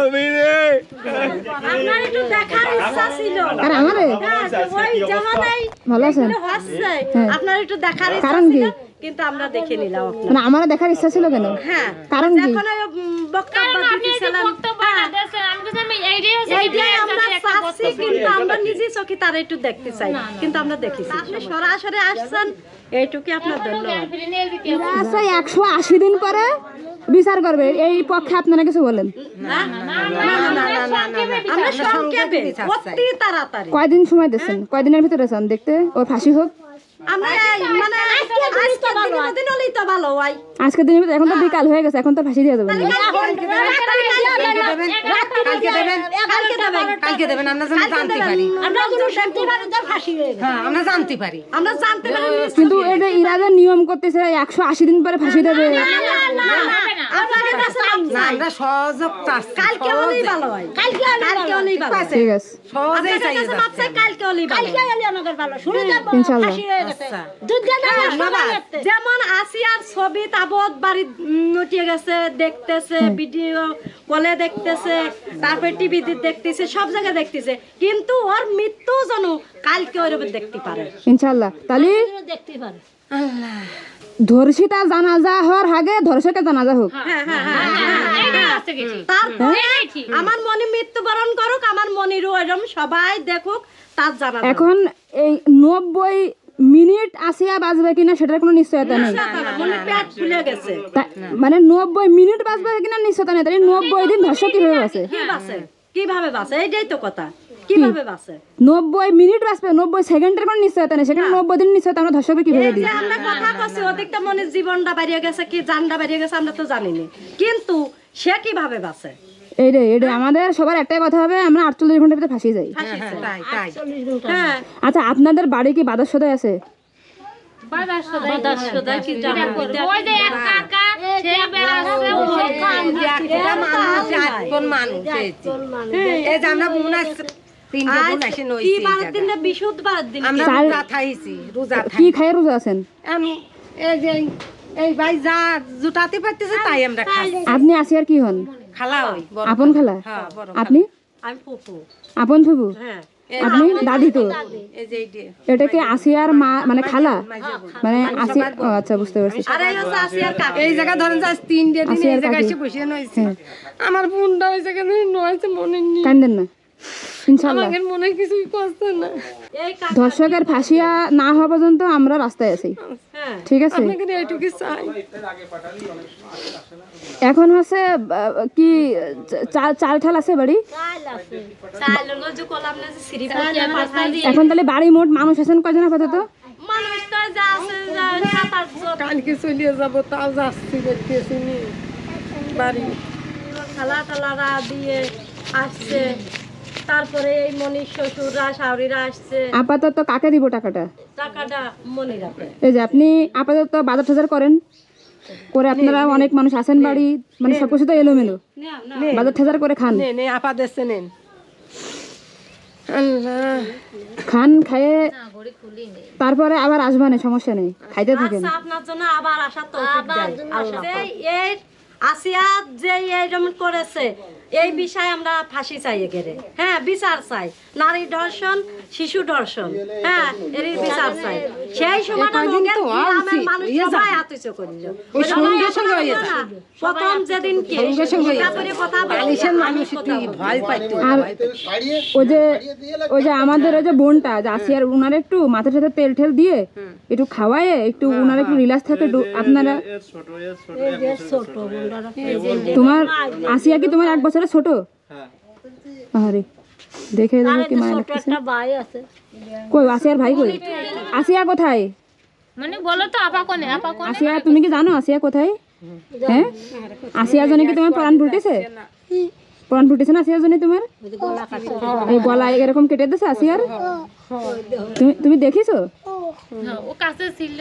আমি রে আপনার একটু দেখার ইচ্ছা ছিল। আর আমারে? হ্যাঁ, ওই জামানাই ভালো আছেন? এগুলো হচ্ছে। হ্যাঁ। আপনার একটু দেখার ইচ্ছা কারণ কি? কিন্তু আমরা দেখে নিলাম মানে আমারও দেখার ইচ্ছা ছিল কেন? হ্যাঁ। কারণ কি? বক্তব্য আমরা কিন্তু আমরা নিজে চোখে তার একটু দেখতে চাই কিন্তু আমরা দেখেছি আপনি সরাসরি আসছেন এইটুকু আপনার ধন্যবাদ আচ্ছা একশো আশি দিন পরে বিচার করবে এই পক্ষে আপনারা কিছু বলেন হ্যাঁ? কয়দিন সময় দিচ্ছেন কয়দিনের ভিতরে চান দেখতে ওর ফাঁসি হোক আমরা মানে তো ভালো হয় এখন তো বিকাল হয়ে গেছে এখন তো ফাঁসি দিয়ে দেবেন না। কালকে দেবেন কালকে দেবেন আমরা জানতে পারি আমরা কোনো শান্তি ফাঁসি হয়ে হ্যাঁ আমরা জানতে পারি আমরা জানতে পারি কিন্তু এটা ইরা নিয়ম করতেছে একশো আশি দিন পরে ফাঁসি দেবে আপনাকে কাছে না আমরা সহযোগ কালকে হলেই ভালো হয় কালকে কালকে হলেই ভালো ঠিক আছে সহজেই চাই কাছে মাপ চাই, কালকে হলেই ভালো হয়। ইনশাল্লাহ আচ্ছা ধন্যবাদ। যেমন আসিয়ার ছবি তাবৎ বাড়ি নটিয়ে গেছে দেখতেছে ভিডিও কলে দেখতেছে তারপরে টিভিতে দেখতেছে সব জায়গায় দেখতেছে। কিন্তু ওর মৃত্যু যেন কালকে ওইরকম দেখতে পারে। ইনশাল্লাহ। তাহলে ধর্ষিতা জানাজা হওয়ার আগে ধর্ষকের জানাজা হোক। হ্যাঁ হ্যাঁ হ্যাঁ আমার মনে মৃত্যুবরণ করুক আমার মনিরও এরকম সবাই দেখুক তার জানা এখন এই নব্বই মিনিট আসিয়া বাজবে কিনা সেটার কোনো নিশ্চয়তা নেই। মনে নব্বই মিনিট বাজবে কিনা নিশ্চয়তা নেই তাহলে নব্বই দিন ধর্ষক কীভাবে বাঁচে কীভাবে বাসে এইটাই তো কথা। কীভাবে বাসে নব্বই মিনিট বাঁচবে নব্বই সেকেন্ডের কোনো নিশ্চয়তা নেই সেখানে নব্বই দিন নিশ্চয়তা আমরা ধর্ষককে কীভাবে দিই আমরা কথা কছি মনে জীবনটা বাড়িয়ে গেছে কি জানটা বাড়িয়ে গেছে আমরা তো জানি না কিন্তু সে কীভাবে বাসে এই রে এই রে আমাদের সবার একটাই কথা হবে আমরা আটচল্লিশ ঘণ্টার ভিতরে ফাঁসি যাই। তাই তাই। হ্যাঁ। আচ্ছা আপনাদের বাড়ি কি বাদার সদায় আছে ওই যে এক কাকা সে বেড়াচ্ছে ওই একটা মানুষ আটজন মানুষ হয়েছে এই যে আমরা বোন আসছে তিনটে বোন আসে কি আমরা চাল- রোজা আছেন? আমি এই যে এই ভাই যা জুটাতে পারতেছে তাই আমরা খাই আপনি আসিয়ার কি হন? খালা ওই বড় আপন খালা হ্যাঁ বড় আপনি? আমি ফুফু। আপন ফুবু হ্যাঁ। আপনি? দাদি তো? এই যে এই যে। এটা কি আসিয়ার মা মানে খালা? মানে আসি ও আচ্ছা বুঝতে পারছি। আর এই হচ্ছে আসিয়ার কাকা। এই জায়গা ধরেন যে আজ তিনটে দিন এই জায়গায় এসে বসে নইছি আমার বোনটা ওই জায়গায় নয়েছে মনে নেই কান্দেন না। ইনশাল্লাহ। আমাদের মনে কিছুই করছে না। ধর্ষকের ফাঁসিয়া না হওয়া পর্যন্ত আমরা রাস্তায় আছি। হ্যাঁ। ঠিক আছে? আপনাকে এইটুকু চাই। এখন হচ্ছে কি চাল চাল ঠাল আছে বাড়ি? এখন তাহলে বাড়ি মোট মানুষ আছেন কয়জন আপাতত? মানুষ তো যা আছে যা সাত আটজন কালকে চলিয়ে যাব তাও যাচ্ছি দেখতেছি বাড়ি। খালা টালারা দিয়ে আসছে। তারপরে এই মনির শ্বশুররা শাওরিরা আসছে। আপাতত কাকে দিব টাকাটা? টাকাটা মনে রাখে এই যে আপনি আপাতত বাজার টাজার করেন করে আপনারা অনেক মানুষ আছেন বাড়ি মানে সবকিছু তো এলোমেলো। বাজার টাজার করে খান। নে নে আপা দেশে নেন। খান খায়ে তারপরে আবার আসবানে সমস্যা নেই খাইতে থাকেন। আচ্ছা আপনার জন্য আবার আসা তো এই আসিয়া যে এইরকম করেছে, এই বিষয়ে আমরা ফাঁসি চাই এগেরে হ্যাঁ বিচার চাই। নারী ধর্ষণ, শিশু ধর্ষণ। হ্যাঁ এর সেই সময় হয়ে করি ওই হয়ে। প্রথম যেদিন যে ওই যে আমাদের ওই যে বোনটা যে আসিয়ার উনার একটু মাথার সাথে তেল ঠেল দিয়ে একটু খাওয়ায়ে একটু উনার একটু রিল্যাক্স থাকে আপনারা তোমার আসিয়া কি তোমার এক বছরের ছোট? আরে দেখে দেখে কি মায়া লাগতেছে ভাই আছে। কই আসিয়ার ভাই কই? আসিয়া কোথায়? মানে বলো তো আপা কোনে আপা কোনে আসিয়া তুমি কি জানো আসিয়া কোথায়? হ্যাঁ? আসিয়া জনে কি তোমার প্রাণ ফুটেছে? প্রাণ ফুটেছে না আসিয়ার জন্য তোমার? এই গলা এরকম কেটে দিছে আসিয়ার? তুমি তুমি দেখিছো? ও কাছে ছিল।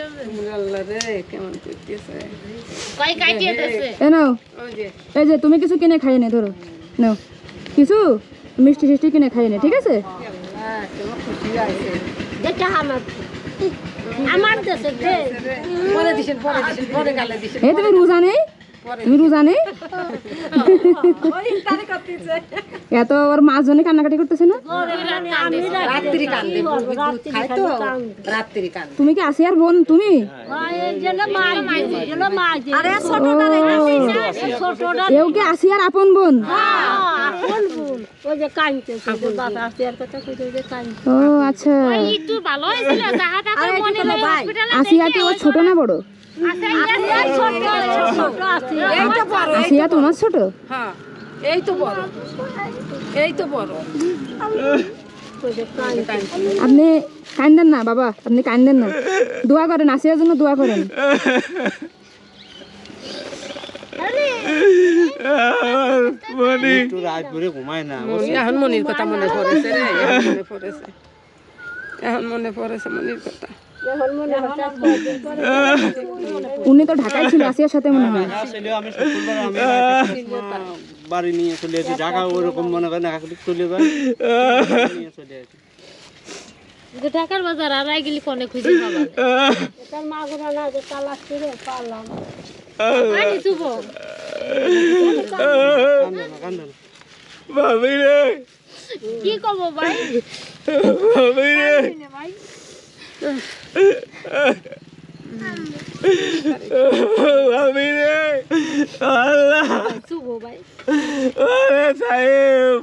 আল্লাহ রে কেমন করতেছে কই কাটিয়ে দেছে? এ নাও। এই যে তুমি কিছু কিনে খাইয়ে নে ধরো। নাও। কিছু? মিষ্টি টিষ্টি কিনে খাই নে ঠিক আছে? হ্যাঁ তুমি রোজা নেই? তুমি রোজা নেই? এত ওর জন্য কান্নাকাটি করতেছে না? তুমি কি আসিয়ার বোন তুমি? আরে ছোটটা রে ছোটটা এও কি আসিয়ার আপন বোন? ওই যে কাঁদতেছে যে বাবা কথা কইতে যে কাঁদছে। ও আচ্ছা। একটু ভালো হয়েছিল মনে হসপিটালে ওর ছোট না বড়? এই ছোট ছোট আছে এই তো বড় আসিয়া তোমার ছোট? হ্যাঁ এই তো বড়। এই তো বড়। আপনি কান্দেন না বাবা আপনি কান্দেন না। দোয়া করেন আসিয়ার জন্য দোয়া করেন। মনি একটু রাত ভরে ঘুমায় না এখন মনির কথা মনে পড়েছে রে এখন মনে পড়েছে। এখন মনে পড়েছে মনির কথা। উনি তো ঢাকায় ছিল আসিয়ার সাথে মনে হয়। বাড়ি নিয়ে চলে আসি। ঢাকা ওরকম মনে করেন চলে যায়। নিয়ে চলে আসি। ঢাকার বাজার আর আই গেলি কোনে খুঁজে পাবা তার মা গুলো না যে তালাক করে পারলাম আনি তুব ভাবি রে কি করব ভাই ভাবি রে ভাবি রে আল্লাহ শুভ ভাই ওরে সাহেব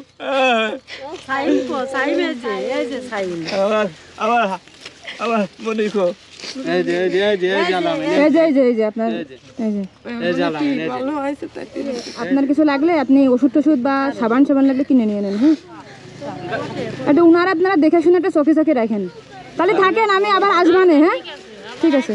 কো সাইম এই যে এই যে সাইম আবার আবার আবার মনি কো এই যে এই যে এই যে এই যে এই যে। আপনার এই যে। এই যে। এই জ্বালাম এই যে। ভালো হয়েছে তাই আপনার কিছু লাগলে আপনি ওষুধ টষুধ বা সাবান সাবান লাগলে কিনে নিয়ে নেন হ্যাঁ? এটা উনারা আপনারা দেখে শুনে একটা চোখে চোখে রাখেন। তাহলে থাকেন আমি আবার আসবানে হ্যাঁ? ঠিক আছে।